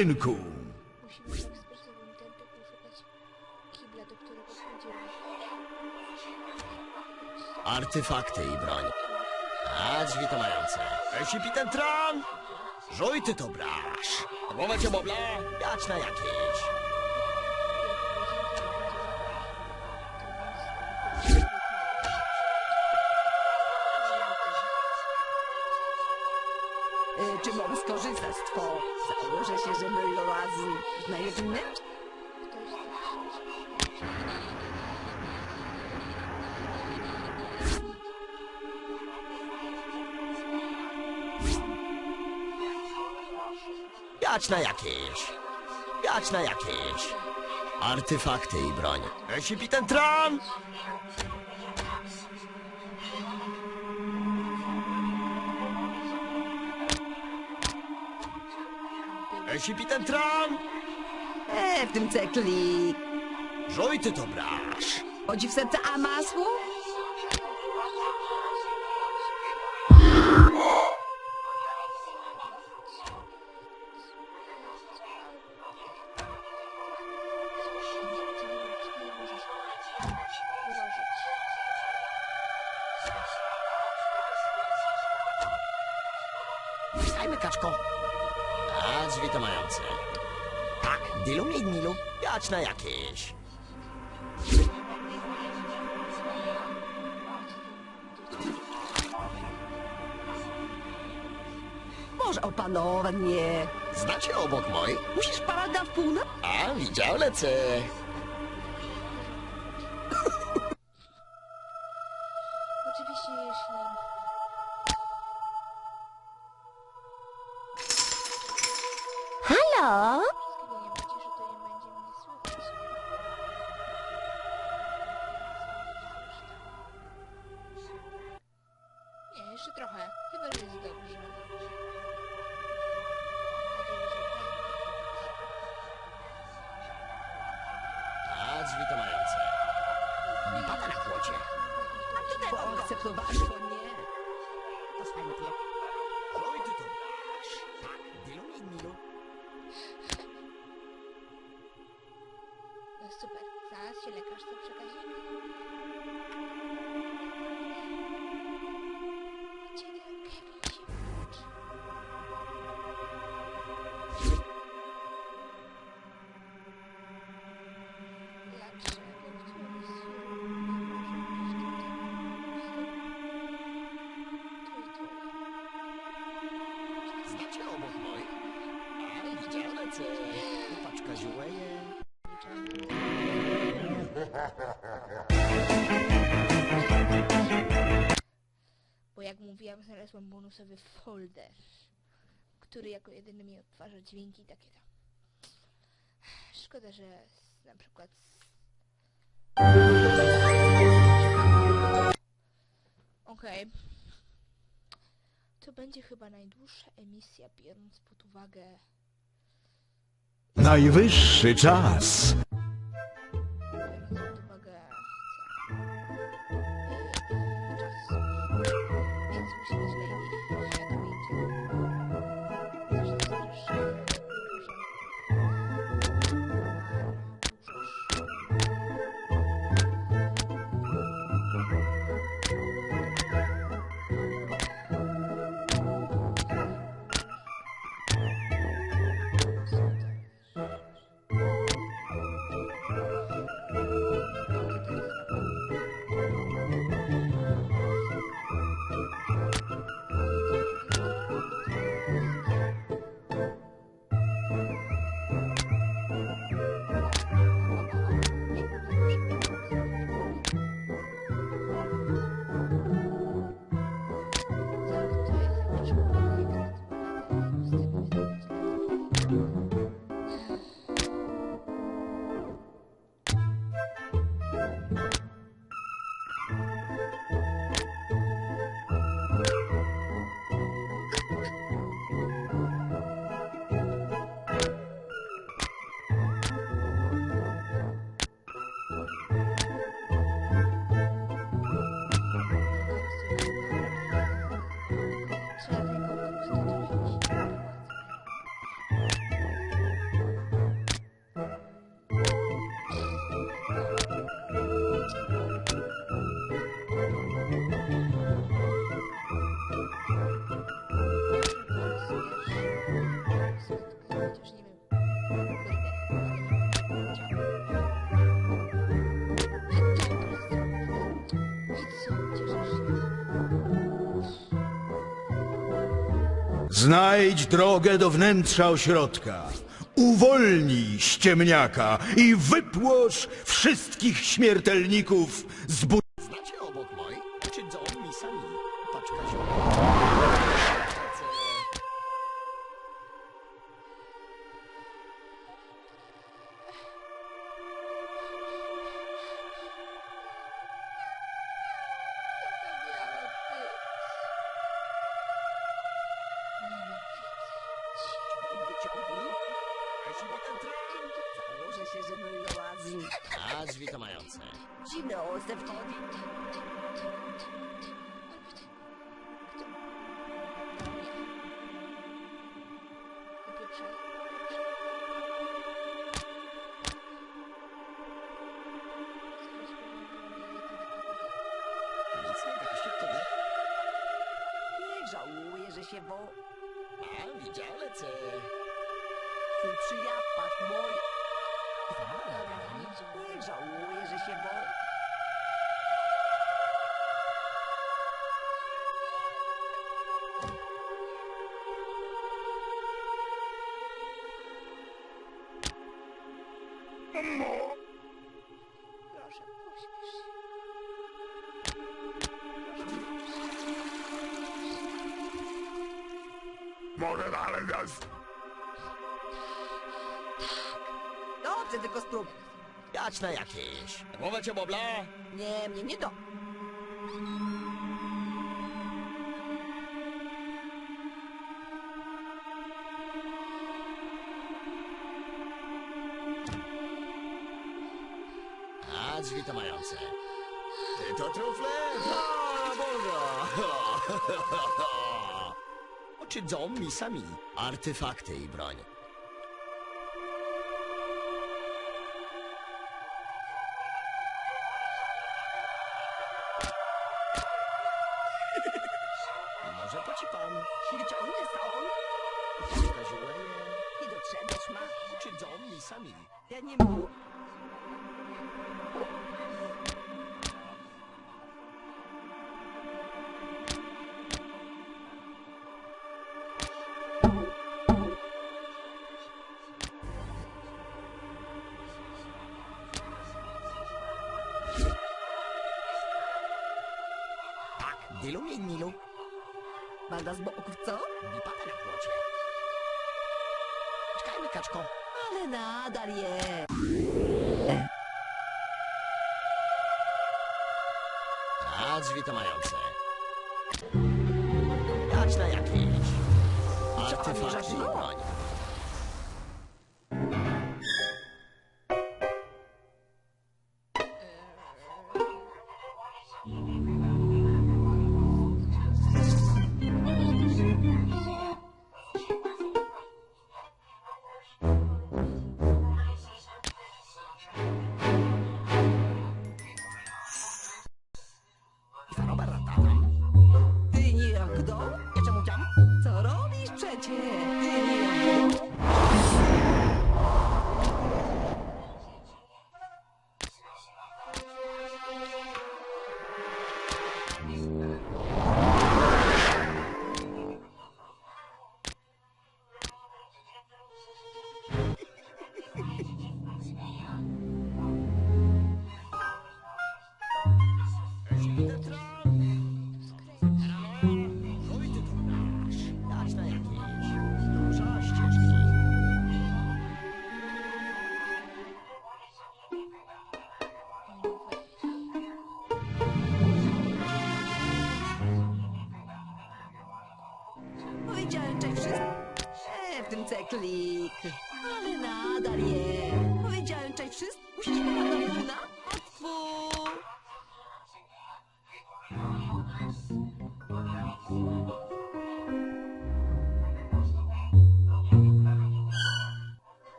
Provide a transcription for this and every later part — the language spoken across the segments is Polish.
pojedynku. Musimy w ekspresowym tempie poszukać kibla, do którego pójdziemy. Artefakty i broń. A drzwi to mające. Esipitentran! Żuj ty to brasz! Głowę cię bobla! Jać na jakieś! Byli razy znajomym? Jać na jakieś! Jać na jakieś! Artefakty i broń. Esipitentran! Esipitentran! E, w tym cekli. Żuj ty to brasz! Chodzi w serce a masło? Wstajmy, kaczko. A drzwi to mające. Tak, dilu mi gnilu. Jać na jakieś. Może opanować mnie. Znacie obok moj? Musisz parać na wpół na... A, widział lecę. Trochę. Chyba, że jest dobrze. Nadzieję, że tak. A Paczka ziuleje. Bo jak mówiłam, znalazłam bonusowy folder, który jako jedyny mi odtwarza dźwięki takie tam. Szkoda, że na przykład... Okej. To będzie chyba najdłuższa emisja, biorąc pod uwagę... Najwyższy czas. Znajdź drogę do wnętrza ośrodka. Uwolnij ściemniaka i wypłosz wszystkich śmiertelników z she knows that... Żałuję, że się bo... A widziałem cię. Ty przyjapasz mój... Nie żałuję, że się wo... Proszę, Dobrze, tylko sprób. Jać na jakieś. Głowę cię bobla? Nie, mnie nie do... A drzwi to mające. Ty to trufle? Ha, Boga! Oczy John mi sami. Artefakty i broń. Mi Nilu. Banda z boków, co? Bipata na płocie. Czekajmy, kaczko. Ale nadal je. A drzwi to mające. Jać na jakieś. Artefakty i broń. E,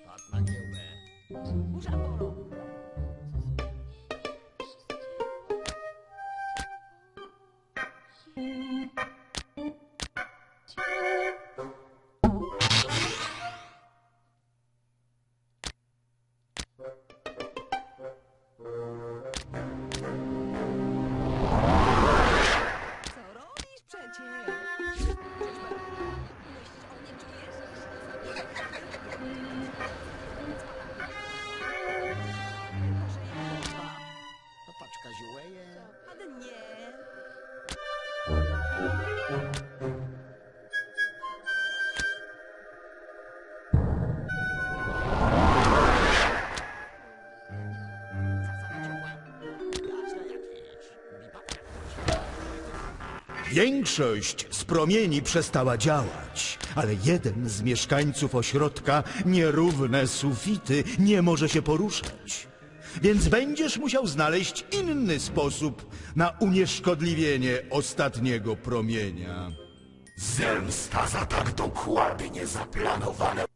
Batman je ube. Uža poro. Większość z promieni przestała działać, ale jeden z mieszkańców ośrodka, nierówne sufity, nie może się poruszać. Więc będziesz musiał znaleźć inny sposób na unieszkodliwienie ostatniego promienia. Zemsta za tak dokładnie zaplanowane